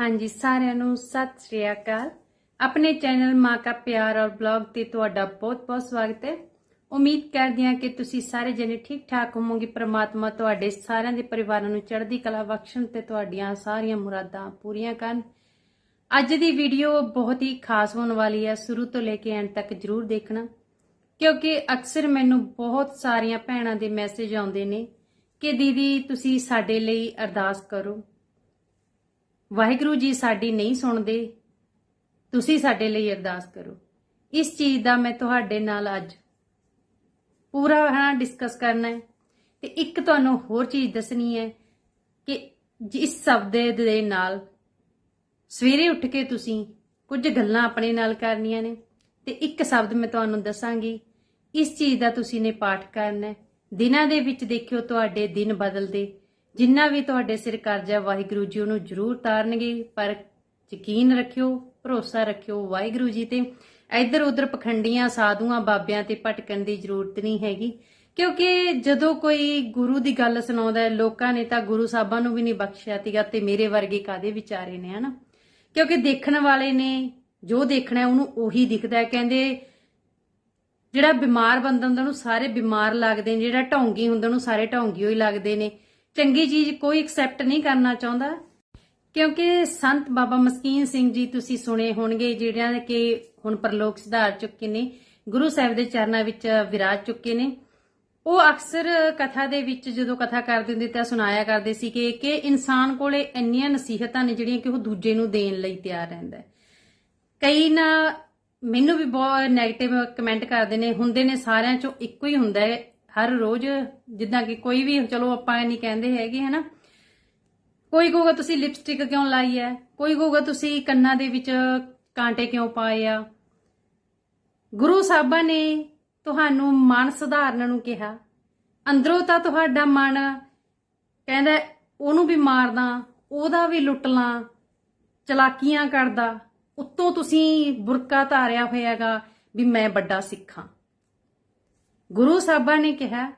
ਹਾਂਜੀ, ਸਾਰਿਆਂ ਨੂੰ ਸਤਿ ਸ਼੍ਰੀ ਅਕਾਲ। ਆਪਣੇ ਚੈਨਲ ਮਾਂ ਕਾ ਪਿਆਰ ਔਰ ਬਲੌਗ ਤੇ ਤੁਹਾਡਾ ਬਹੁਤ-ਬਹੁਤ ਸਵਾਗਤ ਹੈ। ਉਮੀਦ ਕਰਦੀ ਹਾਂ ਕਿ ਤੁਸੀਂ ਸਾਰੇ ਜਣੇ ਠੀਕ ਠਾਕ ਹੋਵੋਗੇ। ਪ੍ਰਮਾਤਮਾ ਤੁਹਾਡੇ ਸਾਰਿਆਂ ਦੇ ਪਰਿਵਾਰਾਂ ਨੂੰ ਚੜ੍ਹਦੀ ਕਲਾ ਬਖਸ਼ਣ ਤੇ ਤੁਹਾਡੀਆਂ ਸਾਰੀਆਂ ਮੁਰਾਦਾਂ ਪੂਰੀਆਂ ਕਰਨ। ਅੱਜ ਦੀ ਵੀਡੀਓ ਬਹੁਤ ਹੀ ਖਾਸ ਹੋਣ ਵਾਲੀ ਹੈ। ਸ਼ੁਰੂ ਤੋਂ ਲੈ ਕੇ ਐਂਡ ਤੱਕ ਜਰੂਰ ਦੇਖਣਾ। ਕਿਉਂਕਿ ਅਕਸਰ ਮੈਨੂੰ ਬਹੁਤ ਸਾਰੀਆਂ ਭੈਣਾਂ ਦੇ ਮੈਸੇਜ ਆਉਂਦੇ ਨੇ ਕਿ ਦੀਦੀ, ਤੁਸੀਂ ਸਾਡੇ ਲਈ ਅਰਦਾਸ ਕਰੋ। ਵਾਹਿਗੁਰੂ ਜੀ ਸਾਡੀ ਨਹੀਂ ਸੁਣਦੇ, ਤੁਸੀਂ ਸਾਡੇ ਲਈ ਅਰਦਾਸ ਕਰੋ। ਇਸ ਚੀਜ਼ ਦਾ ਮੈਂ ਤੁਹਾਡੇ ਨਾਲ ਅੱਜ ਪੂਰਾ ਹਾਂ ਡਿਸਕਸ ਕਰਨਾ ਹੈ। ਤੇ ਇੱਕ ਤੁਹਾਨੂੰ ਹੋਰ ਚੀਜ਼ ਦੱਸਣੀ ਹੈ ਕਿ ਜਿਸ ਸ਼ਬਦ ਦੇ ਨਾਲ ਸਵੇਰੇ ਉੱਠ ਕੇ ਤੁਸੀਂ ਕੁਝ ਗੱਲਾਂ ਆਪਣੇ ਨਾਲ ਕਰਨੀਆਂ ਨੇ, ਤੇ ਇੱਕ ਸ਼ਬਦ ਮੈਂ ਤੁਹਾਨੂੰ ਦੱਸਾਂਗੀ, ਇਸ ਚੀਜ਼ ਦਾ ਤੁਸੀਂ ਨੇ ਪਾਠ ਕਰਨਾ ਹੈ। ਦਿਨਾਂ ਦੇ ਵਿੱਚ ਦੇਖਿਓ ਤੁਹਾਡੇ ਦਿਨ ਬਦਲਦੇ ਜਿੰਨਾ ਵੀ ਤੁਹਾਡੇ ਸਿਰ ਕਰਜ਼ਾ ਵਾਹਿਗੁਰੂ ਜੀ ਉਹਨੂੰ ਜ਼ਰੂਰ ਤਾਰਨਗੇ, ਪਰ ਯਕੀਨ ਰੱਖਿਓ, ਭਰੋਸਾ ਰੱਖਿਓ ਵਾਹਿਗੁਰੂ ਜੀ ਤੇ। ਇੱਧਰ ਉੱਧਰ ਪਖੰਡੀਆਂ, ਸਾਧੂਆਂ, ਬਾਬਿਆਂ ਤੇ ਭਟਕਣ ਦੀ ਜ਼ਰੂਰਤ ਨਹੀਂ ਹੈਗੀ, ਕਿਉਂਕਿ ਜਦੋਂ ਕੋਈ ਗੁਰੂ ਦੀ ਗੱਲ ਸੁਣਾਉਂਦਾ ਹੈ, ਲੋਕਾਂ ਨੇ ਤਾਂ ਗੁਰੂ ਸਾਹਿਬਾਂ ਨੂੰ ਵੀ ਨਹੀਂ ਬਖਸ਼ਿਆ ਤੀਗਾ ਤੇ ਮੇਰੇ ਵਰਗੇ ਕਾਦੇ ਵਿਚਾਰੇ ਨੇ, ਹਨਾ? ਕਿਉਂਕਿ ਦੇਖਣ ਵਾਲੇ ਨੇ, ਜੋ ਦੇਖਣਾ ਉਹਨੂੰ ਉਹੀ ਦਿਖਦਾ ਹੈ। ਕਹਿੰਦੇ, ਜਿਹੜਾ ਬਿਮਾਰ ਬੰਦਾ ਹੁੰਦਾ, ਉਹਨੂੰ ਸਾਰੇ ਬਿਮਾਰ ਲੱਗਦੇ ਨੇ, ਜਿਹੜਾ ਢੌਂਗੀ ਹੁੰਦਾ, ਉਹਨੂੰ ਸਾਰੇ ਢੌਂਗੀ ਹੋਈ ਲੱਗਦੇ ਨੇ। ਚੰਗੀ ਚੀਜ਼ ਕੋਈ ਐਕਸੈਪਟ ਨਹੀਂ ਕਰਨਾ ਚਾਹੁੰਦਾ। ਕਿਉਂਕਿ ਸੰਤ ਬਾਬਾ ਮਸਕੀਨ ਸਿੰਘ ਜੀ ਤੁਸੀਂ ਸੁਣੇ ਹੋਣਗੇ ਜਿਹੜਿਆਂ ਕਿ ਹੁਣ ਪਰਲੋਕ ਸਿਧਾਰ ਚੁੱਕੇ ਨੇ, ਗੁਰੂ ਸਾਹਿਬ ਦੇ ਚਰਨਾਂ ਵਿੱਚ ਵਿਰਾਜ ਚੁੱਕੇ ਨੇ। ਉਹ ਅਕਸਰ ਕਥਾ ਦੇ ਵਿੱਚ ਜਦੋਂ ਕਥਾ ਕਰਦੇ ਹੁੰਦੇ ਤਾਂ ਸੁਣਾਇਆ ਕਰਦੇ ਸੀ ਕਿ ਕਿ ਇਨਸਾਨ ਕੋਲੇ ਇੰਨੀਆਂ ਨਸੀਹਤਾਂ ਨੇ ਜਿਹੜੀਆਂ ਕਿ ਉਹ ਦੂਜੇ ਨੂੰ ਦੇਣ ਲਈ ਤਿਆਰ ਰਹਿੰਦਾ ਹੈ। ਕਈ ਨਾ ਮੈਨੂੰ ਵੀ ਬਹੁਤ 네ਗੇਟਿਵ ਕਮੈਂਟ ਕਰਦੇ ਨੇ, ਹੁੰਦੇ ਨੇ ਸਾਰਿਆਂ ਚੋਂ ਇੱਕੋ ਹੀ ਹੁੰਦਾ ਹੈ ਹਰ ਰੋਜ਼ ਜਿੱਦਾਂ ਕਿ ਕੋਈ ਵੀ, ਚਲੋ ਆਪਾਂ ਇਹ ਨਹੀਂ ਕਹਿੰਦੇ ਹੈਗੇ, ਹਨਾ? ਕੋਈ ਕਹੂਗਾ, ਤੁਸੀਂ ਲਿਪਸਟਿਕ ਕਿਉਂ ਲਾਈ ਹੈ ਕੋਈ ਕਹੂਗਾ, ਤੁਸੀਂ ਕੰਨਾਂ ਦੇ ਵਿੱਚ ਕਾਂਟੇ ਕਿਉਂ ਪਾਏ ਆ? ਗੁਰੂ ਸਾਹਿਬਾਂ ਨੇ ਤੁਹਾਨੂੰ ਮਨ ਸੁਧਾਰਨ ਨੂੰ ਕਿਹਾ। ਅੰਦਰੋਂ ਤਾਂ ਤੁਹਾਡਾ ਮਨ ਕਹਿੰਦਾ, ਉਹਨੂੰ ਵੀ ਮਾਰਦਾ, ਉਹਦਾ ਵੀ ਲੁੱਟ ਲਾਂ ਚਲਾਕੀਆਂ ਕਰਦਾ। ਉੱਤੋਂ ਤੁਸੀਂ ਬੁਰਕਾ ਧਾਰਿਆ ਹੋਇਆਗਾ ਵੀ ਮੈਂ ਵੱਡਾ ਸਿੱਖਾਂ। ਗੁਰੂ ਸਾਹਿਬਾਂ ਨੇ ਕਿਹਾ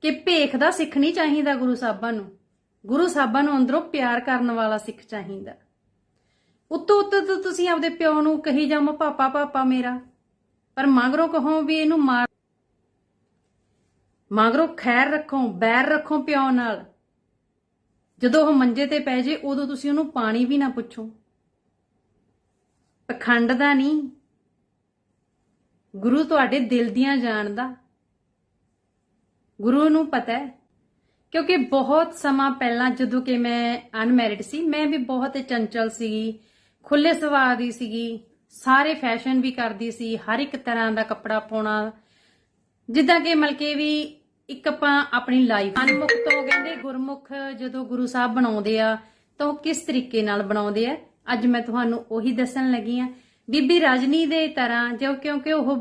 ਕਿ ਭੇਖ ਦਾ ਸਿੱਖ ਨਹੀਂ ਚਾਹੀਦਾ ਗੁਰੂ ਸਾਹਿਬਾਂ ਨੂੰ। ਗੁਰੂ ਸਾਹਿਬਾਂ ਨੂੰ ਅੰਦਰੋਂ ਪਿਆਰ ਕਰਨ ਵਾਲਾ ਸਿੱਖ ਚਾਹੀਦਾ। ਉੱਤੋਂ ਉੱਤੋਂ ਤਾਂ ਤੁਸੀਂ ਆਪਦੇ ਪਿਓ ਨੂੰ ਕਹੀ ਜਾਮ, ਪਾਪਾ ਪਾਪਾ ਮੇਰਾ। ਪਰ ਮਗਰੋਂ ਕਹੋ ਵੀ ਇਹਨੂੰ ਮਾਰ ਮਗਰੋਂ ਖੈਰ ਰੱਖੋ, ਬੈਰ ਰੱਖੋ ਪਿਓ ਨਾਲ। ਜਦੋਂ ਉਹ ਮੰਜੇ ਤੇ ਪੈ ਜੇ, ਉਦੋਂ ਤੁਸੀਂ ਉਹਨੂੰ ਪਾਣੀ ਵੀ ਨਾ ਪੁੱਛੋ। ਪਖੰਡ ਦਾ ਨਹੀਂ। ਗੁਰੂ ਤੁਹਾਡੇ ਦਿਲ ਦੀਆਂ ਜਾਣਦਾ ਗੁਰੂ ਨੂੰ ਪਤਾ ਹੈ, ਕਿਉਂਕਿ ਬਹੁਤ ਸਮਾਂ ਪਹਿਲਾਂ ਜਦੋਂ ਕਿ ਮੈਂ ਅਨਮੈਰਿਡ ਸੀ, ਮੈਂ ਵੀ ਬਹੁਤ ਚੰਚਲ ਸੀਗੀ ਖੁੱਲੇ ਸੁਭਾਅ ਦੀ ਸੀਗੀ, ਸਾਰੇ ਫੈਸ਼ਨ ਵੀ ਕਰਦੀ ਸੀ, ਹਰ ਇੱਕ ਤਰ੍ਹਾਂ ਦਾ ਕੱਪੜਾ ਪਾਉਣਾ। ਜਿੱਦਾਂ ਕਿ ਮਲਕੇ ਵੀ ਇੱਕ ਆਪਾਂ ਆਪਣੀ ਲਾਈਫ ਅਨਮੁਖ ਤੋਂ ਕਹਿੰਦੇ ਗੁਰਮੁਖ ਜਦੋਂ ਗੁਰੂ ਸਾਹਿਬ ਬਣਾਉਂਦੇ ਆ, ਤਾਂ ਉਹ ਕਿਸ ਤਰੀਕੇ ਨਾਲ ਬਣਾਉਂਦੇ ਆ? ਅੱਜ ਮੈਂ ਤੁਹਾਨੂੰ ਉਹੀ ਦੱਸਣ ਲੱਗੀ ਆ ਬੀਬੀ ਰਜਨੀ ਦੇ ਤਰ੍ਹਾਂ ਜੋ ਕਿਉਂਕਿ ਉਹ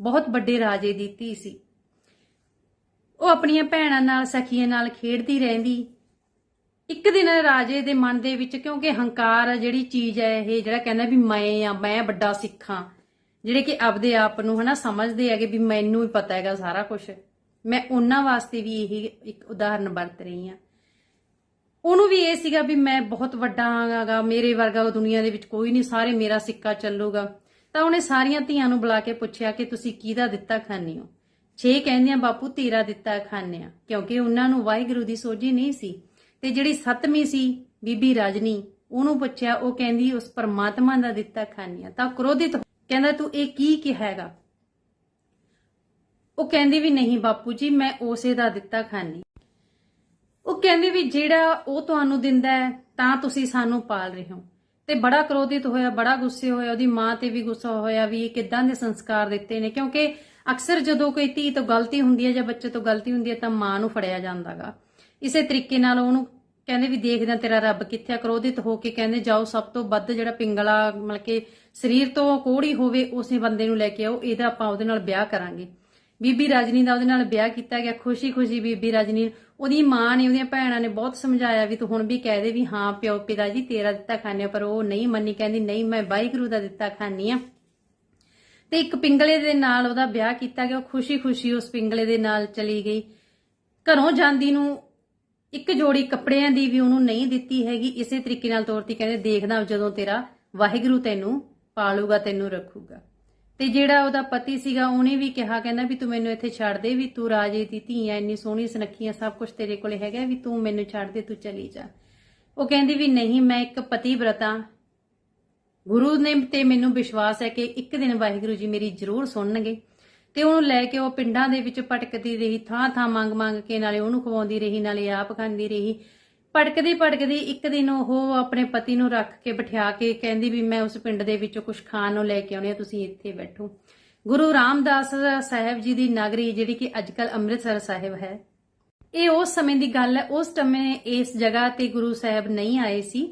ਬਹੁਤ ਵੱਡੇ ਰਾਜੇ ਦੀ ਧੀ ਸੀ। ਉਹ ਆਪਣੀਆਂ ਭੈਣਾਂ ਨਾਲ, ਸਖੀਆਂ ਨਾਲ ਖੇਡਦੀ ਰਹਿੰਦੀ। ਇੱਕ ਦਿਨ ਰਾਜੇ ਦੇ ਮਨ ਦੇ ਵਿੱਚ ਕਿਉਂਕਿ ਹੰਕਾਰ ਆ, ਜਿਹੜੀ ਚੀਜ਼ ਹੈ ਇਹ ਜਿਹੜਾ ਕਹਿੰਦਾ ਵੀ ਮੈਂ ਆ, ਮੈਂ ਵੱਡਾ ਸਿੱਖਾਂ, ਜਿਹੜੇ ਕਿ ਆਪਦੇ ਆਪ ਨੂੰ ਹਨਾ ਸਮਝਦੇ ਹੈਗੇ ਵੀ ਮੈਨੂੰ ਹੀ ਪਤਾ ਹੈਗਾ ਸਾਰਾ ਕੁਝ ਮੈਂ ਉਹਨਾਂ ਵਾਸਤੇ ਵੀ ਇਹੀ ਇੱਕ ਉਦਾਹਰਨ ਵਰਤ ਰਹੀ ਹਾਂ। ਉਹਨੂੰ ਵੀ ਇਹ ਸੀਗਾ ਵੀ ਮੈਂ ਬਹੁਤ ਵੱਡਾ ਆਂਗਾ, ਮੇਰੇ ਵਰਗਾ ਉਹ ਦੁਨੀਆ ਦੇ ਵਿੱਚ ਕੋਈ ਨਹੀਂ, ਸਾਰੇ ਮੇਰਾ ਸਿੱਕਾ ਚੱਲੂਗਾ। ਤਾਂ ਉਹਨੇ ਸਾਰੀਆਂ ਧੀਆਂ ਨੂੰ ਬੁਲਾ ਕੇ ਪੁੱਛਿਆ ਕਿ ਤੁਸੀਂ ਕਿਹਦਾ ਦਿੱਤਾ ਖਾਂਦੇ ਹੋ? ਛੇ ਕਹਿੰਦੀਆਂ ਬਾਪੂ, ਤੇਰਾ ਦਿੱਤਾ ਖਾਂਦੇ ਆ। ਕਿਉਂਕਿ ਉਹਨਾਂ ਨੂੰ ਵਾਹਿਗੁਰੂ ਦੀ ਸੋਝੀ ਨਹੀਂ ਸੀ। ਤੇ ਜਿਹੜੀ ਸੱਤਵੀਂ ਸੀ, ਬੀਬੀ ਰਾਜਨੀ, ਉਹਨੂੰ ਪੁੱਛਿਆ, ਉਹ ਕਹਿੰਦੀ, ਉਸ ਪਰਮਾਤਮਾ ਦਾ ਦਿੱਤਾ ਖਾਂਦੇ ਆ। ਤਾਂ ਕ੍ਰੋਧਿਤ ਕਹਿੰਦਾ, ਤੂੰ ਇਹ ਕੀ ਕਿਹਾ ਹੈਗਾ ਉਹ ਕਹਿੰਦੀ ਵੀ, ਨਹੀਂ ਬਾਪੂ ਜੀ, ਮੈਂ ਉਸੇ ਦਾ ਦਿੱਤਾ ਖਾਂਦੀ ਉਹ ਕਹਿੰਦੇ ਵੀ ਜਿਹੜਾ ਉਹ ਤੁਹਾਨੂੰ ਦਿੰਦਾ ਹੈ, ਤਾਂ ਤੁਸੀਂ ਸਾਨੂੰ ਪਾਲ ਰਹੇ ਹੋ। ਤੇ ਬੜਾ ਕ੍ਰੋਧਿਤ ਹੋਇਆ, ਬੜਾ ਗੁੱਸੇ ਹੋਇਆ, ਉਹਦੀ ਮਾਂ ਤੇ ਵੀ ਗੁੱਸਾ ਹੋਇਆ ਵੀ ਇਹ ਕਿੱਦਾਂ ਦੇ ਸੰਸਕਾਰ ਦਿੱਤੇ ਨੇ। ਕਿਉਂਕਿ ਅਕਸਰ ਜਦੋਂ ਕੋਈ ਧੀ ਤੋਂ ਗਲਤੀ ਹੁੰਦੀ ਹੈ ਜਾਂ ਬੱਚੇ ਤੋਂ ਗਲਤੀ ਹੁੰਦੀ ਹੈ ਤਾਂ ਮਾਂ ਨੂੰ ਫੜਿਆ ਜਾਂਦਾਗਾ। ਇਸੇ ਤਰੀਕੇ ਨਾਲ ਉਹਨੂੰ ਕਹਿੰਦੇ ਵੀ ਦੇਖਦੇ ਹਾਂ ਤੇਰਾ ਰੱਬ ਕਿੱਥੇ ਆ। ਕ੍ਰੋਧਿਤ ਹੋ ਕੇ ਕਹਿੰਦੇ, ਜਾਓ, ਸਭ ਤੋਂ ਵੱਧ ਜਿਹੜਾ ਪਿੰਗਲਾ ਮਤਲਬ ਕਿ ਸਰੀਰ ਤੋਂ ਕੋੜੀ ਹੋਵੇ, ਉਸੇ ਬੰਦੇ ਨੂੰ ਲੈ ਕੇ ਆਓ, ਇਹਦਾ ਆਪਾਂ ਉਹਦੇ ਨਾਲ ਵਿਆਹ ਕਰਾਂਗੇ। ਬੀਬੀ ਰਾਜਨੀ ਦਾ ਉਹਦੇ ਨਾਲ ਵਿਆਹ ਕੀਤਾ ਗਿਆ ਖੁਸ਼ੀ-ਖੁਸ਼ੀ ਬੀਬੀ ਰਾਜਨੀ। ਉਹਦੀ ਮਾਂ ਨੇ, ਉਹਦੀਆਂ ਭੈਣਾਂ ਨੇ ਬਹੁਤ ਸਮਝਾਇਆ ਵੀ ਤੂੰ ਹੁਣ ਵੀ ਕਹਿ ਦੇ ਵੀ ਹਾਂ ਪਿਓ, ਪਿਤਾ ਜੀ, ਤੇਰਾ ਦਿੱਤਾ ਖਾਂਦੇ ਪਰ ਉਹ ਨਹੀਂ ਮੰਨੀ, ਕਹਿੰਦੀ ਨਹੀਂ, ਮੈਂ ਵਾਹਿਗੁਰੂ ਦਾ ਦਿੱਤਾ ਖਾਂਦੀ ਆ। ਤੇ ਇੱਕ ਪਿੰਗਲੇ ਦੇ ਨਾਲ ਉਹਦਾ ਵਿਆਹ ਕੀਤਾ ਗਿਆ, ਉਹ ਖੁਸ਼ੀ-ਖੁਸ਼ੀ ਉਸ ਪਿੰਗਲੇ ਦੇ ਨਾਲ ਚਲੀ ਗਈ। ਘਰੋਂ ਜਾਂਦੀ ਨੂੰ ਇੱਕ ਜੋੜੀ ਕੱਪੜਿਆਂ ਦੀ ਵੀ ਉਹਨੂੰ ਨਹੀਂ ਦਿੱਤੀ ਹੈਗੀ, ਇਸੇ ਤਰੀਕੇ ਨਾਲ ਤੌਰ ਤੇ ਕਹਿੰਦੇ ਦੇਖਦਾ ਜਦੋਂ ਤੇਰਾ ਵਾਹਿਗੁਰੂ ਤੈਨੂੰ ਪਾਲੂਗਾ, ਤੈਨੂੰ ਰੱਖੂਗਾ। ਤੇ ਜਿਹੜਾ ਉਹਦਾ ਪਤੀ ਸੀਗਾ, ਉਹਨੇ ਵੀ ਕਿਹਾ, ਕਹਿੰਦਾ ਵੀ ਤੂੰ ਮੈਨੂੰ ਇੱਥੇ ਛੱਡ ਦੇ, ਵੀ ਤੂੰ ਰਾਜੇ ਦੀ ਧੀ ਐ, ਇੰਨੀ ਸੋਹਣੀ ਸੁਨੱਖੀਆਂ ਸਭ ਕੁਝ ਤੇਰੇ ਕੋਲੇ ਹੈਗਾ, ਵੀ ਤੂੰ ਮੈਨੂੰ ਛੱਡ ਦੇ, ਤੂੰ ਚਲੀ ਜਾ। ਉਹ ਕਹਿੰਦੀ ਵੀ ਨਹੀਂ, ਮੈਂ ਇੱਕ ਪਤੀ ਵਰਤਾਂ ਗੁਰੂ ਨੇ ਤੇ ਮੈਨੂੰ ਵਿਸ਼ਵਾਸ ਹੈ ਕਿ ਇੱਕ ਦਿਨ ਵਾਹਿਗੁਰੂ ਜੀ ਮੇਰੀ ਜ਼ਰੂਰ ਸੁਣਨਗੇ। ਤੇ ਉਹਨੂੰ ਲੈ ਕੇ ਉਹ ਪਿੰਡਾਂ ਦੇ ਵਿੱਚ ਭਟਕਦੀ ਰਹੀ ਥਾਂ ਥਾਂ ਮੰਗ ਮੰਗ ਕੇ ਨਾਲੇ ਉਹਨੂੰ ਖਵਾਉਂਦੀ ਰਹੀ, ਨਾਲੇ ਆਪ ਖਾਂਦੀ ਰਹੀ। ਭਟਕਦੀ ਭਟਕਦੀ ਇੱਕ ਦਿਨ ਉਹ ਆਪਣੇ ਪਤੀ ਨੂੰ ਰੱਖ ਕੇ ਬਿਠਾ ਕੇ ਕਹਿੰਦੀ ਵੀ ਮੈਂ ਉਸ ਪਿੰਡ ਦੇ ਵਿੱਚੋਂ ਕੁਝ ਖਾਣ ਨੂੰ ਲੈ ਕੇ ਆਉਣੀ ਆ ਤੁਸੀਂ ਇੱਥੇ ਬੈਠੋ। ਗੁਰੂ ਰਾਮਦਾਸ ਸਾਹਿਬ ਜੀ ਦੀ ਨਗਰੀ ਜਿਹੜੀ ਕਿ ਅੱਜਕੱਲ ਅੰਮ੍ਰਿਤਸਰ ਸਾਹਿਬ ਹੈ। ਇਹ ਉਸ ਸਮੇਂ ਦੀ ਗੱਲ ਹੈ, ਉਸ ਸਮੇਂ ਇਸ ਜਗ੍ਹਾ ਤੇ ਗੁਰੂ ਸਾਹਿਬ ਨਹੀਂ ਆਏ ਸੀ।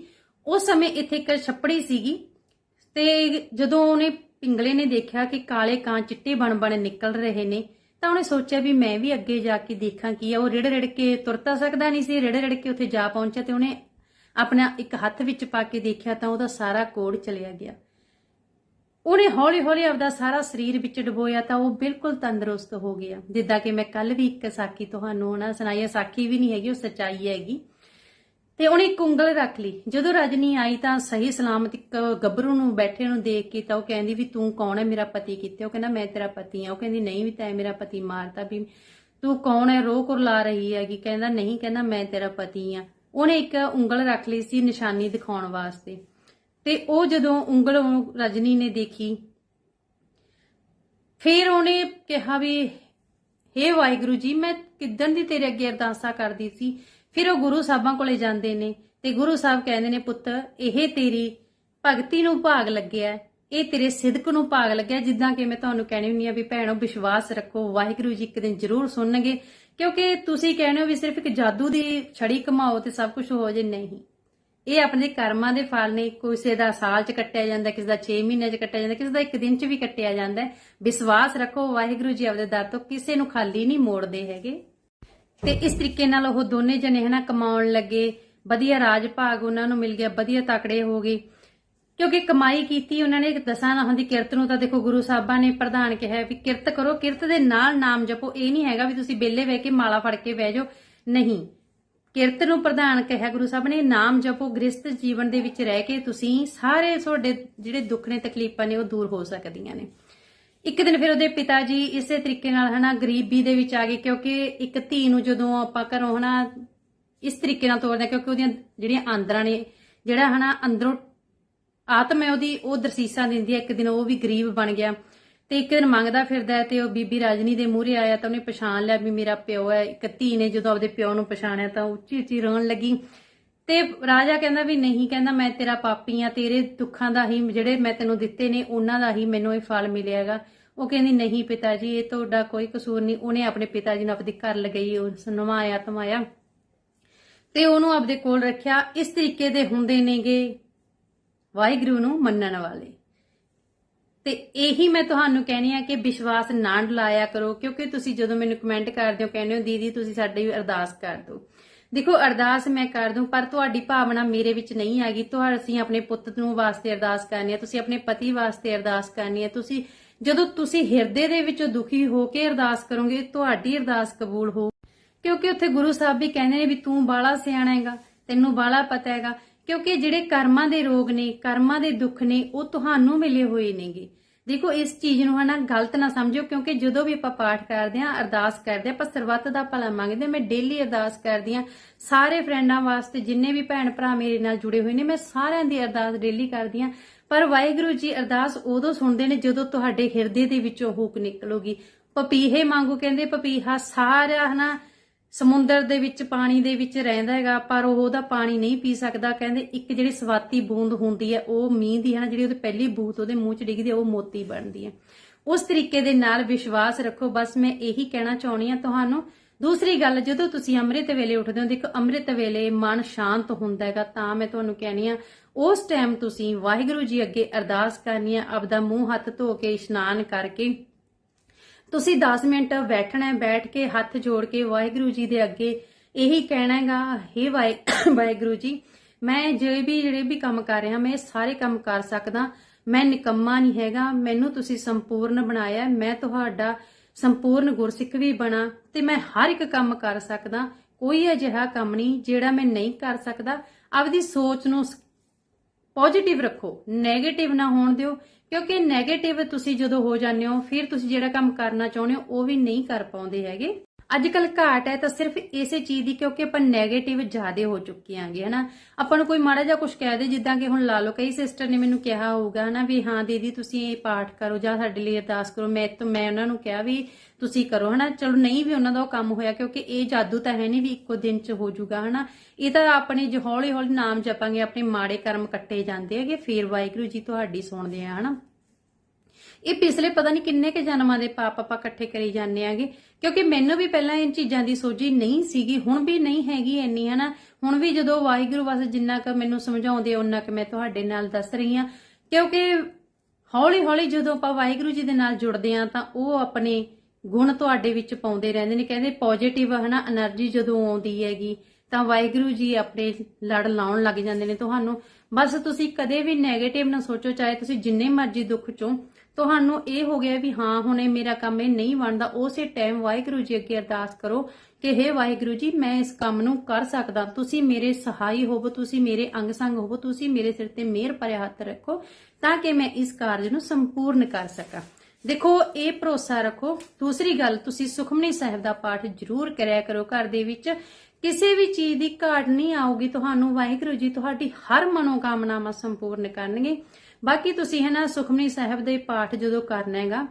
ਉਸ ਸਮੇਂ ਇੱਥੇ ਇੱਕ ਛੱਪੜੀ ਸੀਗੀ ਤੇ ਜਦੋਂ ਉਹਨੇ ਪਿੰਗਲੇ ਨੇ ਦੇਖਿਆ ਕਿ ਕਾਲੇ ਕਾਂ ਚਿੱਟੇ ਬਣ ਬਣ ਨਿਕਲ ਰਹੇ ਨੇ ਤਾਂ ਉਹਨੇ ਸੋਚਿਆ ਵੀ ਮੈਂ ਵੀ ਅੱਗੇ ਜਾ ਕੇ ਦੇਖਾਂ ਕੀ ਆ। ਉਹ ਰਿੜ ਰਿੜ ਕੇ ਤੁਰ ਤਾਂ ਸਕਦਾ ਨਹੀਂ ਸੀ, ਰਿੜ ਰਿੜ ਕੇ ਉੱਥੇ ਜਾ ਪਹੁੰਚਿਆ ਤੇ ਉਹਨੇ ਆਪਣਾ ਇੱਕ ਹੱਥ ਵਿੱਚ ਪਾ ਕੇ ਦੇਖਿਆ ਤਾਂ ਉਹਦਾ ਸਾਰਾ ਕੋੜ ਚਲਿਆ ਗਿਆ। ਉਹਨੇ ਹੌਲੀ ਹੌਲੀ ਆਪਦਾ ਸਾਰਾ ਸਰੀਰ ਵਿੱਚ ਡਬੋਇਆ ਤਾਂ ਉਹ ਬਿਲਕੁਲ ਤੰਦਰੁਸਤ ਹੋ ਗਿਆ। ਜਿੱਦਾਂ ਕਿ ਮੈਂ ਕੱਲ ਵੀ ਇੱਕ ਸਾਖੀ ਤੁਹਾਨੂੰ ਨਾ ਸੁਣਾਈ ਹੈ ਸਾਖੀ ਵੀ ਨਹੀਂ ਹੈਗੀ, ਉਹ ਸੱਚਾਈ ਹੈਗੀ। ਤੇ ਉਹਨੇ ਇੱਕ ਉਂਗਲ ਰੱਖ ਲਈ। ਜਦੋਂ ਰਜਨੀ ਆਈ ਤਾਂ ਸਹੀ ਸਲਾਮਤ ਇੱਕ ਗੱਭਰੂ ਨੂੰ ਬੈਠੇ ਨੂੰ ਦੇਖ ਕੇ ਤਾਂ ਉਹ ਕਹਿੰਦੀ ਵੀ ਤੂੰ ਕੌਣ ਹੈ? ਮੇਰਾ ਪਤੀ ਕਿੱਥੇ ਉਹ ਕਹਿੰਦਾ, ਮੈਂ ਤੇਰਾ ਪਤੀ ਆ ਉਹ ਕਹਿੰਦੀ, ਨਹੀਂ ਵੀ ਤੈਂ ਮੇਰਾ ਪਤੀ ਮਾਰਤਾ ਵੀ ਤੂੰ ਕੌਣ ਹੈ? ਰੋਹ ਕੁਰਲਾ ਰਹੀ ਹੈਗੀ। ਕਹਿੰਦਾ, ਨਹੀਂ, ਕਹਿੰਦਾ, ਮੈਂ ਤੇਰਾ ਪਤੀ ਆ ਉਹਨੇ ਇੱਕ ਉਂਗਲ ਰੱਖ ਲਈ ਸੀ ਨਿਸ਼ਾਨੀ ਦਿਖਾਉਣ ਵਾਸਤੇ। ਤੇ ਉਹ ਜਦੋਂ ਉਂਗਲ ਰਜਨੀ ਨੇ ਦੇਖੀ, ਫਿਰ ਉਹਨੇ ਕਿਹਾ ਵੀ, ਹੇ ਵਾਹਿਗੁਰੂ ਜੀ, ਮੈਂ ਕਿਦਣ ਦੀ ਤੇਰੇ ਅੱਗੇ ਅਰਦਾਸਾਂ ਕਰਦੀ ਸੀ? ਫਿਰ ਉਹ ਗੁਰੂ ਸਾਹਿਬਾਂ ਕੋਲੇ ਜਾਂਦੇ ਨੇ ਤੇ ਗੁਰੂ ਸਾਹਿਬ ਕਹਿੰਦੇ ਨੇ, ਪੁੱਤ, ਇਹ ਤੇਰੀ ਭਗਤੀ ਨੂੰ ਭਾਗ ਲੱਗਿਆ ਇਹ ਤੇਰੇ ਸਿਦਕ ਨੂੰ ਭਾਗ ਲੱਗਿਆ ਜਿੱਦਾਂ ਕਿ ਮੈਂ ਤੁਹਾਨੂੰ ਕਹਿਣੀ ਹੁੰਨੀ ਆ ਵੀ ਭੈਣੋ, ਵਿਸ਼ਵਾਸ ਰੱਖੋ। ਵਾਹਿਗੁਰੂ ਜੀ ਇੱਕ ਦਿਨ ਜ਼ਰੂਰ ਸੁਣਨਗੇ। ਕਿਉਂਕਿ ਤੁਸੀਂ ਕਹਿੰਦੇ ਹੋ ਵੀ ਸਿਰਫ ਇੱਕ ਜਾਦੂ ਦੀ ਛੜੀ ਕਮਾਓ ਤੇ ਸਭ ਕੁਝ ਹੋ ਜੇ। ਨਹੀਂ। ਇਹ ਆਪਣੇ ਕਰਮਾਂ ਦੇ ਫਲ ਨੇ। ਕਿਸੇ ਦਾ ਸਾਲ ਚ ਕੱਟਿਆ ਜਾਂਦਾ, ਕਿਸੇ ਦਾ 6 ਮਹੀਨਿਆਂ ਚ ਕੱਟਿਆ ਜਾਂਦਾ, ਕਿਸੇ ਦਾ ਇੱਕ ਦਿਨ ਚ ਵੀ ਕੱਟਿਆ ਜਾਂਦਾ ਵਿਸ਼ਵਾਸ ਰੱਖੋ। ਵਾਹਿਗੁਰੂ ਜੀ ਆਪਦੇ ਦਰ ਤੋਂ ਕਿਸੇ ਨੂੰ ਖਾਲੀ ਨਹੀਂ ਮੋੜਦੇ ਹੈਗੇ। ਤੇ ਇਸ ਤਰੀਕੇ ਨਾਲ ਉਹ ਦੋਨੇ ਜਣੇ ਹਨਾ ਕਮਾਉਣ ਲੱਗੇ। ਵਧੀਆ ਰਾਜ ਭਾਗ ਉਹਨਾਂ ਨੂੰ ਮਿਲ ਗਿਆ, ਵਧੀਆ ਤਕੜੇ ਹੋ ਗਏ। ਕਿਉਂਕਿ ਕਮਾਈ ਕੀਤੀ ਉਹਨਾਂ ਨੇ, ਦਸਾਂ ਨਾਹਾਂ ਦੀ ਕਿਰਤ ਨੂੰ ਤਾਂ ਦੇਖੋ ਗੁਰੂ ਸਾਹਿਬਾਂ ਨੇ ਪ੍ਰਧਾਨ ਕਿਹਾ ਵੀ ਕਿਰਤ ਕਰੋ, ਕਿਰਤ ਦੇ ਨਾਲ ਨਾਮ ਜਪੋ। ਇਹ ਨਹੀਂ ਹੈਗਾ ਵੀ ਤੁਸੀਂ ਬੇਲੇ ਬਹਿ ਕੇ ਮਾਲਾ ਫੜ ਕੇ ਬਹਿ ਜਾਓ। ਨਹੀਂ। ਕਿਰਤ ਨੂੰ ਪ੍ਰਧਾਨ ਕਿਹਾ ਗੁਰੂ ਸਾਹਿਬ ਨੇ, ਨਾਮ ਜਪੋ ਗ੍ਰਸਤ ਜੀਵਨ ਦੇ ਵਿੱਚ ਰਹਿ ਕੇ ਤੁਸੀਂ ਸਾਰੇ ਤੁਹਾਡੇ ਜਿਹੜੇ ਦੁੱਖ ਨੇ, ਤਕਲੀਫਾਂ ਨੇ ਉਹ ਦੂਰ ਹੋ ਸਕਦੀਆਂ ਨੇ। ਇੱਕ ਦਿਨ ਫਿਰ ਉਹਦੇ ਪਿਤਾ ਜੀ ਇਸੇ ਤਰੀਕੇ ਨਾਲ ਹਨਾ ਗਰੀਬੀ ਦੇ ਵਿੱਚ ਆ ਗਏ, ਕਿਉਂਕਿ ਇੱਕ ਧੀ ਨੂੰ ਜਦੋਂ ਆਪਾਂ ਘਰੋਂ ਹਨਾ ਇਸ ਤਰੀਕੇ ਨਾਲ ਤੋਰਦੇ ਕਿਉਂਕਿ ਉਹਦੀਆਂ ਜਿਹੜੀਆਂ ਆਂਦਰਾਂ ਨੇ, ਜਿਹੜਾ ਹਨਾ ਅੰਦਰੋਂ ਆਤਮ ਹੈ ਉਹਦੀ, ਉਹ ਦਰਸੀਸਾਂ ਦਿੰਦੀ ਹੈ, ਇੱਕ ਦਿਨ ਉਹ ਵੀ ਗਰੀਬ ਬਣ ਗਿਆ। ਤੇ ਇੱਕ ਦਿਨ ਮੰਗਦਾ ਫਿਰਦਾ ਤੇ ਉਹ ਬੀਬੀ ਰਾਜਨੀ ਦੇ ਮੂਹਰੇ ਆਇਆ ਤਾਂ ਉਹਨੇ ਪਛਾਣ ਲਿਆ ਵੀ ਮੇਰਾ ਪਿਓ ਹੈ, ਇੱਕ ਧੀ ਨੇ ਜਦੋਂ ਆਪਦੇ ਪਿਓ ਨੂੰ ਪਛਾਣਿਆ ਤਾਂ ਉੱਚੀ ਉੱਚੀ ਰੋਣ ਲੱਗੀ। ਤੇ ਰਾਜਾ ਕਹਿੰਦਾ ਵੀ ਨਹੀਂ, ਕਹਿੰਦਾ ਮੈਂ ਤੇਰਾ ਪਾਪੀ ਆ ਤੇਰੇ ਦੁੱਖਾਂ ਦਾ ਹੀ ਜਿਹੜੇ ਮੈਂ ਤੈਨੂੰ ਦਿੱਤੇ ਨੇ, ਉਹਨਾਂ ਦਾ ਹੀ ਮੈਨੂੰ ਇਹ ਫਲ ਮਿਲਿਆ ਹੈਗਾ। ਉਹ ਕਹਿੰਦੀ, ਨਹੀਂ ਪਿਤਾ ਜੀ, ਇਹ ਤੁਹਾਡਾ ਕੋਈ ਕਸੂਰ ਨਹੀਂ। ਉਹਨੇ ਆਪਣੇ ਪਿਤਾ ਜੀ ਨੂੰ ਆਪਦੇ ਘਰ ਲਗਾਈ ਉਸ ਨਵਾਇਆ ਤਮਾਇਆ। ਤੇ ਉਹਨੂੰ ਆਪਦੇ ਕੋਲ ਰੱਖਿਆ। ਇਸ ਤਰੀਕੇ ਦੇ ਹੁੰਦੇ ਨੇਗੇ ਵਾਹਿਗੁਰੂ ਨੂੰ ਮੰਨਣ ਵਾਲੇ। ਤੇ ਇਹੀ ਮੈਂ ਤੁਹਾਨੂੰ ਕਹਿਣੀ ਆ ਕਿ ਵਿਸ਼ਵਾਸ ਨਾ ਡਲਾਇਆ ਕਰੋ, ਕਿਉਂਕਿ ਤੁਸੀਂ ਜਦੋਂ ਮੈਨੂੰ ਕਮੈਂਟ ਕਰਦੇ ਹੋ, ਕਹਿੰਦੇ ਹੋ, ਦੀਦੀ, ਤੁਸੀਂ ਸਾਡੀ ਅਰਦਾਸ ਕਰ ਦਿਓ। ਦੇਖੋ, ਅਰਦਾਸ ਮੈਂ ਕਰ ਦੂੰ, ਪਰ ਤੁਹਾਡੀ ਭਾਵਨਾ ਮੇਰੇ ਵਿੱਚ ਨਹੀਂ ਹੈਗੀ। ਤੁਹਾਡੇ ਅਸੀਂ ਆਪਣੇ ਪੁੱਤ ਨੂੰ ਵਾਸਤੇ ਅਰਦਾਸ ਕਰਨੀ ਹੈ, ਤੁਸੀਂ ਆਪਣੇ ਪਤੀ ਵਾਸਤੇ ਅਰਦਾਸ ਕਰਨੀ ਹੈ। ਤੁਸੀਂ, ਜਦੋਂ ਤੁਸੀਂ ਹਿਰਦੇ ਦੇ ਵਿੱਚੋਂ ਦੁਖੀ ਹੋ ਕੇ ਅਰਦਾਸ ਕਰੋਗੇ, ਤੁਹਾਡੀ ਅਰਦਾਸ ਕਬੂਲ ਹੋ। ਕਿਉਂਕਿ ਉੱਥੇ ਗੁਰੂ ਸਾਹਿਬ ਵੀ ਕਹਿੰਦੇ ਨੇ ਵੀ ਤੂੰ ਬਾਲਾ ਸਿਆਣਾ ਹੈਗਾ, ਤੈਨੂੰ ਬਾਲਾ ਪਤਾ ਹੈਗਾ। ਕਿਉਂਕਿ ਜਿਹੜੇ ਕਰਮਾਂ ਦੇ ਰੋਗ ਨੇ, ਕਰਮਾਂ ਦੇ ਦੁੱਖ ਨੇ, ਉਹ ਤੁਹਾਨੂੰ ਮਿਲੇ ਹੋਏ ਨੇਗੇ। ਦੇਖੋ, ਇਸ ਚੀਜ਼ ਨੂੰ ਹਨਾ ਗਲਤ ਨਾ ਸਮਝਿਓ, ਕਿਉਂਕਿ ਜਦੋਂ ਵੀ ਆਪਾਂ ਪਾਠ ਕਰਦੇ ਆਂ ਅਰਦਾਸ ਕਰਦੇ ਆਂ ਆਪਾਂ ਸਰਬੱਤ ਦਾ ਭਲਾ ਮੰਗਦੇ ਮੈਂ ਡੇਲੀ ਅਰਦਾਸ ਕਰਦੀ ਆਂ ਸਾਰੇ ਫਰੈਂਡਾਂ ਵਾਸਤੇ ਜਿੰਨੇ ਵੀ ਭੈਣ ਭਰਾ ਮੇਰੇ ਨਾਲ ਜੁੜੇ ਹੋਏ ਨੇ, ਮੈਂ ਸਾਰਿਆਂ ਦੀ ਅਰਦਾਸ ਡੇਲੀ ਕਰਦੀ ਆਂ ਪਰ ਵਾਹਿਗੁਰੂ ਜੀ ਅਰਦਾਸ ਉਦੋਂ ਸੁਣਦੇ ਨੇ ਜਦੋਂ ਤੁਹਾਡੇ ਹਿਰਦੇ ਦੇ ਵਿੱਚੋਂ ਹੂਕ ਨਿਕਲੂਗੀ। ਪਪੀਹੇ ਮੰਗੋ ਕਹਿੰਦੇ, ਪਪੀਹਾ ਸਾਰਾ ਹਨਾ ਸਮੁੰਦਰ ਦੇ ਵਿੱਚ, ਪਾਣੀ ਦੇ ਵਿੱਚ ਰਹਿੰਦਾ ਹੈਗਾ, ਪਰ ਉਹ ਉਹਦਾ ਪਾਣੀ ਨਹੀਂ ਪੀ ਸਕਦਾ। ਕਹਿੰਦੇ ਇੱਕ ਜਿਹੜੀ ਸਵਾਤੀ ਬੂੰਦ ਹੁੰਦੀ ਹੈ, ਉਹ ਮੀਂਹ ਦੀ ਹੈ ਨਾ, ਜਿਹੜੀ ਉਹਦੇ ਪਹਿਲੀ ਬੂਤ ਉਹਦੇ ਮੂੰਹ 'ਚ ਡਿੱਗਦੀ ਹੈ, ਉਹ ਮੋਤੀ ਬਣਦੀ ਹੈ। ਉਸ ਤਰੀਕੇ ਦੇ ਨਾਲ ਵਿਸ਼ਵਾਸ ਰੱਖੋ। ਬਸ ਮੈਂ ਇਹੀ ਕਹਿਣਾ ਚਾਹਣੀ ਆ ਤੁਹਾਨੂੰ। ਦੂਸਰੀ ਗੱਲ, ਜਦੋਂ ਤੁਸੀਂ ਅੰਮ੍ਰਿਤ ਵੇਲੇ ਉੱਠਦੇ ਹੋ, ਦੇਖੋ, ਅੰਮ੍ਰਿਤ ਵੇਲੇ ਮਨ ਸ਼ਾਂਤ ਹੁੰਦਾ ਹੈਗਾ, ਤਾਂ ਮੈਂ ਤੁਹਾਨੂੰ ਕਹਿਣੀ ਆ ਉਸ ਟਾਈਮ ਤੁਸੀਂ ਵਾਹਿਗੁਰੂ ਜੀ ਅੱਗੇ ਅਰਦਾਸ ਕਰਨੀ ਆ ਆਪਦਾ ਮੂੰਹ ਹੱਥ ਧੋ ਕੇ ਇਸ਼ਨਾਨ ਕਰਕੇ ਤੁਸੀਂ 10 ਮਿੰਟ ਬੈਠਣਾ ਹੈ, ਬੈਠ ਕੇ ਹੱਥ ਜੋੜ ਕੇ ਵਾਹਿਗੁਰੂ ਜੀ ਦੇ ਅੱਗੇ ਇਹੀ ਕਹਿਣਾ ਹੈਗਾ हे ਵਾਹਿ- ਵਾਹਿਗੁਰੂ ਜੀ, ਮੈਂ ਜਿਹੜੇ ਵੀ ਜਿਹੜੇ ਵੀ ਕੰਮ ਕਰ ਰਿਹਾ, ਮੈਂ ਸਾਰੇ ਕੰਮ ਕਰ ਸਕਦਾ, ਮੈਂ ਨਿਕੰਮਾ ਨਹੀਂ ਹੈਗਾ, ਮੈਨੂੰ ਤੁਸੀਂ ਸੰਪੂਰਨ ਬਣਾਇਆ ਮੈਂ ਤੁਹਾਡਾ ਸੰਪੂਰਨ ਗੁਰਸਿੱਖ ਵੀ ਬਣਾ ਤੇ ਮੈਂ ਹਰ ਇੱਕ ਕੰਮ ਕਰ ਸਕਦਾ, ਕੋਈ ਅਜਿਹਾ ਕੰਮ ਨਹੀਂ ਜਿਹੜਾ ਮੈਂ ਨਹੀਂ ਕਰ ਸਕਦਾ। ਆਪਦੀ ਸੋਚ ਨੂੰ ਪੋਜ਼ਿਟਿਵ ਰੱਖੋ 네ਗੇਟਿਵ ਨਾ ਹੋਣ ਦਿਓ ਕਿਉਂਕਿ 네ਗੇਟਿਵ ਤੁਸੀਂ ਜਦੋਂ ਹੋ ਜਾਂਦੇ ਹੋ, ਫਿਰ ਤੁਸੀਂ ਜਿਹੜਾ ਕੰਮ ਕਰਨਾ ਚਾਹੁੰਦੇ ਹੋ, ਉਹ ਵੀ ਨਹੀਂ ਕਰ ਪਾਉਂਦੇ ਹੈਗੇ। ਅੱਜ ਕੱਲ ਘਾਟ ਹੈ ਤਾਂ ਸਿਰਫ ਇਸੇ ਚੀਜ਼ ਦੀ, ਕਿਉਂਕਿ ਆਪਾਂ 네ਗੇਟਿਵ ਜ਼ਿਆਦੇ ਹੋ ਚੁੱਕੇ ਆਂਗੇ ਹਨਾ? ਆਪਾਂ ਨੂੰ ਕੋਈ ਮਾੜਾ ਜਿਹਾ ਕੁਝ ਕਹਿ ਦੇ, ਜਿੱਦਾਂ ਕਿ ਹੁਣ ਲਾ ਲਓ, ਕਈ ਸਿਸਟਰ ਨੇ ਮੈਨੂੰ ਕਿਹਾ ਹੋਊਗਾ, ਹਨਾ, ਵੀ ਹਾਂ, ਦੀਦੀ, ਤੁਸੀਂ ਇਹ ਪਾਠ ਕਰੋ ਜਾਂ ਸਾਡੇ ਲਈ ਅਰਦਾਸ ਕਰੋ। ਮੈਂ ਤਾਂ, ਮੈਂ ਉਹਨਾਂ ਨੂੰ ਕਿਹਾ ਵੀ ਤੁਸੀਂ ਕਰੋ, ਹਨਾ? ਚਲੋ, ਨਹੀਂ ਵੀ ਉਹਨਾਂ ਦਾ ਉਹ ਕੰਮ ਹੋਇਆ, ਕਿਉਂਕਿ ਇਹ ਜਾਦੂ ਤਾਂ ਹੈ ਨਹੀਂ ਵੀ ਇੱਕੋ ਦਿਨ ਚ ਹੋ ਜਾਊਗਾ, ਹਨਾ? ਇਹ ਤਾਂ ਆਪਣੇ ਜੋ ਹੌਲੀ ਹੌਲੀ ਨਾਮ ਜਪਾਂਗੇ, ਆਪਣੇ ਮਾੜੇ ਕਰਮ ਕੱਟੇ ਜਾਂਦੇ ਹੈਗੇ, ਫੇਰ ਵਾਹਿਗੁਰੂ ਜੀ ਤੁਹਾਡੀ ਸੁਣਦੇ ਆ, ਹਨਾ? ਇਹ ਪਿਛਲੇ ਪਤਾ ਨਹੀਂ ਕਿੰਨੇ ਕੇ ਜਨਮਾਂ ਦੇ ਪਾਪ ਆਪਾਂ ਇਕੱਠੇ ਕਰੀ ਜਾਂਦੇ ਆਗੇ, ਕਿਉਂਕਿ ਮੈਨੂੰ ਵੀ ਪਹਿਲਾਂ ਇਹ ਚੀਜ਼ਾਂ ਦੀ ਸੋਝੀ ਨਹੀਂ ਸੀਗੀ, ਹੁਣ ਵੀ ਨਹੀਂ ਹੈਗੀ ਇੰਨੀ, ਹਨਾ? ਹੁਣ ਵੀ ਜਦੋਂ ਵਾਹਿਗੁਰੂ ਵਾਸਤੇ ਜਿੰਨਾ ਕ ਮੈਨੂੰ ਸਮਝਾਉਂਦੇ ਉਹਨਾਂ ਕ ਮੈਂ ਤੁਹਾਡੇ ਨਾਲ ਦੱਸ ਰਹੀ ਹਾਂ। ਕਿਉਂਕਿ ਹੌਲੀ ਹੌਲੀ ਜਦੋਂ ਆਪਾਂ ਵਾਹਿਗੁਰੂ ਜੀ ਦੇ ਨਾਲ ਜੁੜਦੇ ਆ ਤਾਂ ਉਹ ਆਪਣੇ ਗੁਣ ਤੁਹਾਡੇ ਵਿੱਚ ਪਾਉਂਦੇ ਰਹਿੰਦੇ ਨੇ, ਕਹਿੰਦੇ ਪੋਜ਼ਿਟਿਵ ਹਨਾ એનર્ਜੀ ਜਦੋਂ ਆਉਂਦੀ ਹੈਗੀ, ਤਾਂ ਵਾਹਿਗੁਰੂ ਜੀ ਆਪਣੇ ਲੜ ਲਾਉਣ ਲੱਗ ਜਾਂਦੇ ਨੇ ਤੁਹਾਨੂੰ। ਬਸ ਤੁਸੀਂ ਕਦੇ ਵੀ ਨੈਗੇਟਿਵ ਨਾ ਸੋਚੋ, ਚਾਹੇ ਤੁਸੀਂ ਜਿੰਨੇ ਮਰਜ਼ੀ ਦੁੱਖ ਚੋਂ ਤੁਹਾਨੂੰ ਇਹ ਹੋ ਗਿਆ ਵੀ ਹਾਂ, ਹੁਣ ਇਹ ਮੇਰਾ ਕੰਮ ਇਹ ਨਹੀਂ ਬਣਦਾ, ਉਸੇ ਟਾਈਮ ਵਾਹਿਗੁਰੂ ਜੀ ਅੱਗੇ ਅਰਦਾਸ ਕਰੋ ਕਿ हे ਵਾਹਿਗੁਰੂ ਜੀ, ਮੈਂ ਇਸ ਕੰਮ ਨੂੰ ਕਰ ਸਕਦਾ। ਤੁਸੀਂ ਮੇਰੇ ਸਹਾਈ ਹੋਵੋ, ਤੁਸੀਂ ਮੇਰੇ ਅੰਗ ਸੰਗ ਹੋਵੋ, ਤੁਸੀਂ ਮੇਰੇ ਸਿਰ ਤੇ ਮਿਹਰ ਭਰਿਆ ਹੱਥ ਰੱਖੋ ਤਾਂ ਕਿ ਮੈਂ ਇਸ ਕਾਰਜ ਨੂੰ ਸੰਪੂਰਨ ਕਰ ਸਕਾਂ। ਦੇਖੋ, ਇਹ ਭਰੋਸਾ ਰੱਖੋ। ਦੂਸਰੀ ਗੱਲ, ਤੁਸੀਂ ਸੁਖਮਨੀ ਸਾਹਿਬ ਦਾ ਪਾਠ ਜ਼ਰੂਰ ਕਰਿਆ ਕਰੋ ਘਰ ਦੇ ਵਿੱਚ। ਕਿਸੇ ਵੀ ਚੀਜ਼ ਦੀ ਘਾਟ ਨਹੀਂ ਆਊਗੀ, ਤੁਹਾਨੂੰ ਵਾਹਿਗੁਰੂ ਜੀ, ਤੁਹਾਡੀ ਹਰ ਮਨੋਕਾਮਨਾਵਾਂ ਸੰਪੂਰਨ ਕਰਨਗੇ। ਬਾਕੀ ਤੁਸੀਂ ਹੈ ਨਾ ਸੁਖਮਨੀ ਸਾਹਿਬ ਦੇ ਪਾਠ ਜਦੋਂ ਕਰਨਾ ਹੈਗਾ,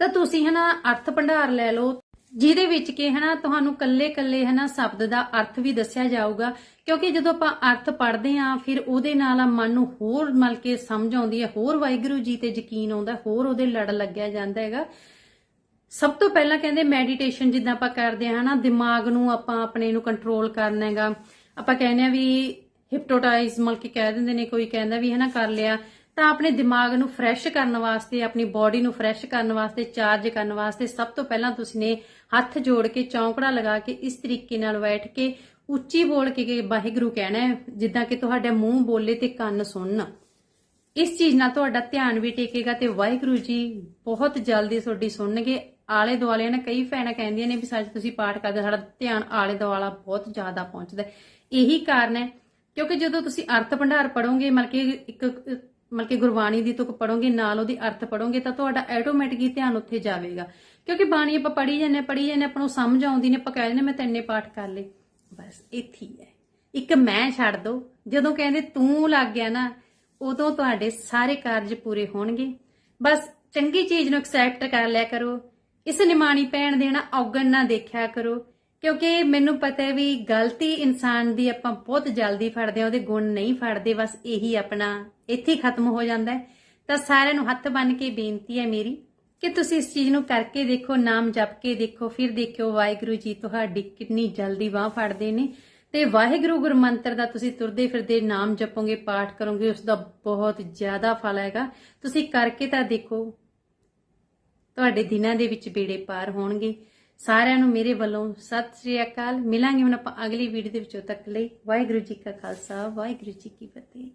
ਤਾਂ ਤੁਸੀਂ ਹੈ ਅਰਥ ਭੰਡਾਰ ਲੈ ਲਓ, ਜਿਹਦੇ ਵਿੱਚ ਕਿ ਹੈ ਨਾ ਤੁਹਾਨੂੰ ਕੱਲੇ-ਕੱਲੇ ਹੈ ਨਾ ਸ਼ਬਦ ਦਾ ਅਰਥ ਵੀ ਦੱਸਿਆ ਜਾਊਗਾ, ਕਿਉਂਕਿ ਜਦੋਂ ਆਪਾਂ ਅਰਥ ਪੜ੍ਹਦੇ ਆਂ ਫਿਰ ਉਹਦੇ ਨਾਲ ਮਨ ਨੂੰ ਹੋਰ ਮਲ ਕੇ ਸਮਝ ਆਉਂਦੀ ਹੈ, ਹੋਰ ਵਾਹਿਗੁਰੂ ਜੀ ਤੇ ਯਕੀਨ ਆਉਂਦਾ, ਹੋਰ ਉਹਦੇ ਲੜ ਲੱਗਿਆ ਜਾਂਦਾ ਹੈਗਾ। ਸਭ ਤੋਂ ਪਹਿਲਾਂ ਕਹਿੰਦੇ ਮੈਡੀਟੇਸ਼ਨ ਜਿੱਦਾਂ ਆਪਾਂ ਕਰਦੇ ਹਾਂ ਨਾ, ਦਿਮਾਗ ਨੂੰ ਆਪਾਂ ਆਪਣੇ ਨੂੰ ਕੰਟਰੋਲ ਕਰਨਾ ਹੈਗਾ, ਆਪਾਂ ਕਹਿੰਦੇ ਆ ਵੀ ਹਿਪਨੋਟਾਈਜ਼ ਮਤਲਬ ਕਿ ਕਹਿ ਦਿੰਦੇ ਨੇ ਕੋਈ ਕਹਿੰਦਾ ਵੀ ਹੈ ਨਾ ਕਰ ਲਿਆ, ਤਾਂ ਆਪਣੇ ਦਿਮਾਗ ਨੂੰ ਫਰੈਸ਼ ਕਰਨ ਵਾਸਤੇ, ਆਪਣੀ ਬਾਡੀ ਨੂੰ ਫਰੈਸ਼ ਕਰਨ ਵਾਸਤੇ ਚਾਰਜ ਕਰਨ ਵਾਸਤੇ ਸਭ ਤੋਂ ਪਹਿਲਾਂ ਤੁਸੀਂ ਨੇ ਹੱਥ ਜੋੜ ਕੇ, ਚੌਂਕੜਾ ਲਗਾ ਕੇ, ਇਸ ਤਰੀਕੇ ਨਾਲ ਬੈਠ ਕੇ, ਉੱਚੀ ਬੋਲ ਕੇ ਕਿ ਵਾਹਿਗੁਰੂ ਕਹਿਣਾ ਹੈ, ਜਿੱਦਾਂ ਕਿ ਤੁਹਾਡੇ ਮੂੰਹ, ਬੋਲੇ ਤੇ ਕੰਨ ਸੁਣਨ। ਇਸ ਚੀਜ਼ ਨਾਲ ਤੁਹਾਡਾ ਧਿਆਨ ਵੀ ਟੇਕੇਗਾ ਤੇ ਵਾਹਿਗੁਰੂ ਜੀ ਬਹੁਤ ਜਲਦੀ ਤੁਹਾਡੀ ਸੁਣਨਗੇ। ਆਲੇ ਦੁਆਲੇ ਨਾ ਕਈ ਭੈਣਾਂ ਕਹਿੰਦੀਆਂ ਨੇ ਵੀ ਸੱਚ ਤੁਸੀਂ ਪਾਠ ਕਰਦੇ, ਸਾਡਾ ਧਿਆਨ ਆਲੇ ਦੁਆਲਾ ਬਹੁਤ ਜ਼ਿਆਦਾ ਪਹੁੰਚਦਾ ਇਹੀ ਕਾਰਨ ਹੈ ਕਿਉਂਕਿ ਜਦੋਂ ਤੁਸੀਂ ਅਰਥ ਭੰਡਾਰ ਪੜੋਗੇ ਮਤਲਬ ਕਿ ਇੱਕ, ਮਤਲਬ ਕਿ ਗੁਰਬਾਣੀ ਦੀ ਤੁਕ ਪੜੋਗੇ ਨਾਲ ਉਹਦੀ ਅਰਥ ਪੜੋਗੇ ਤਾਂ ਤੁਹਾਡਾ ਆਟੋਮੈਟਿਕ ਹੀ ਧਿਆਨ ਉੱਥੇ ਜਾਵੇਗਾ। ਕਿਉਂਕਿ ਬਾਣੀ ਆਪਾਂ ਪੜ੍ਹੀ ਜਾਂਦੇ ਪੜ੍ਹੀ ਜਾਂਦੇ ਆਪਾਂ ਨੂੰ ਸਮਝ ਆਉਂਦੀ ਨੇ, ਆਪਾਂ ਕਹਿ ਦਿੰਦੇ ਮੈਂ ਤੈਨੇ ਪਾਠ ਕਰ ਲਏ। ਬਸ ਇੱਥੇ ਹੀ ਹੈ। ਇੱਕ ਮੈਂ ਛੱਡ ਦੋ, ਜਦੋਂ ਕਹਿੰਦੇ ਤੂੰ ਲੱਗ ਗਿਆ ਨਾ, ਉਦੋਂ ਤੁਹਾਡੇ ਸਾਰੇ ਕਾਰਜ ਪੂਰੇ ਹੋਣਗੇ। ਬਸ ਚੰਗੀ ਚੀਜ਼ ਨੂੰ ਐਕਸੈਪਟ ਕਰ ਲਿਆ ਕਰੋ। ਇਸ ਨਿਮਾਣੀ ਪੈਣ ਦੇਣਾ ਔਗਣ ਨਾ ਦੇਖਿਆ ਕਰੋ। ਕਿਉਂਕਿ ਮੈਨੂੰ ਪਤਾ ਹੈ ਵੀ ਗਲਤੀ ਇਨਸਾਨ ਦੀ ਆਪਾਂ ਬਹੁਤ ਜਲਦੀ ਫੜਦੇ ਆ ਉਹਦੇ ਗੁਣ ਨਹੀਂ ਫੜਦੇ, ਬਸ ਇਹੀ ਆਪਣਾ ਇੱਥੇ ਹੀ ਖਤਮ ਹੋ ਜਾਂਦਾ ਹੈ। ਤਾਂ ਸਾਰਿਆਂ ਨੂੰ ਹੱਥ ਬੰਨ ਕੇ ਬੇਨਤੀ ਹੈ ਮੇਰੀ ਕਿ ਤੁਸੀਂ ਇਸ ਚੀਜ਼ ਨੂੰ ਕਰਕੇ ਦੇਖੋ, ਨਾਮ ਜਪ ਕੇ ਦੇਖੋ, ਫਿਰ ਦੇਖਿਓ ਵਾਹਿਗੁਰੂ ਜੀ ਤੁਹਾਡੀ ਕਿੰਨੀ ਜਲਦੀ ਬਾਹ ਫੜਦੇ ਨੇ। ਤੇ ਵਾਹਿਗੁਰੂ ਗੁਰਮੰਤਰ ਦਾ ਤੁਸੀਂ ਤੁਰਦੇ ਫਿਰਦੇ ਨਾਮ ਜਪੋਗੇ, ਪਾਠ ਕਰੋਗੇ ਉਸ ਦਾ ਬਹੁਤ ਜ਼ਿਆਦਾ ਫਲ ਹੈਗਾ। ਤੁਸੀਂ ਕਰਕੇ ਤਾਂ ਦੇਖੋ, ਤੁਹਾਡੇ ਦਿਨਾਂ ਦੇ ਵਿੱਚ ਬੇੜੇ ਪਾਰ ਹੋਣਗੇ। ਸਾਰਿਆਂ ਨੂੰ ਮੇਰੇ ਵੱਲੋਂ ਸਤਿ ਸ੍ਰੀ ਅਕਾਲ। ਮਿਲਾਂਗੇ ਹੁਣ ਆਪਾਂ ਅਗਲੀ ਵੀਡੀਓ ਦੇ ਵਿੱਚੋਂ ਤੱਕ ਲਈ। ਵਾਹਿਗੁਰੂ ਜੀ ਕਾ ਖਾਲਸਾ, ਵਾਹਿਗੁਰੂ ਜੀ ਕੀ ਫਤਿਹ।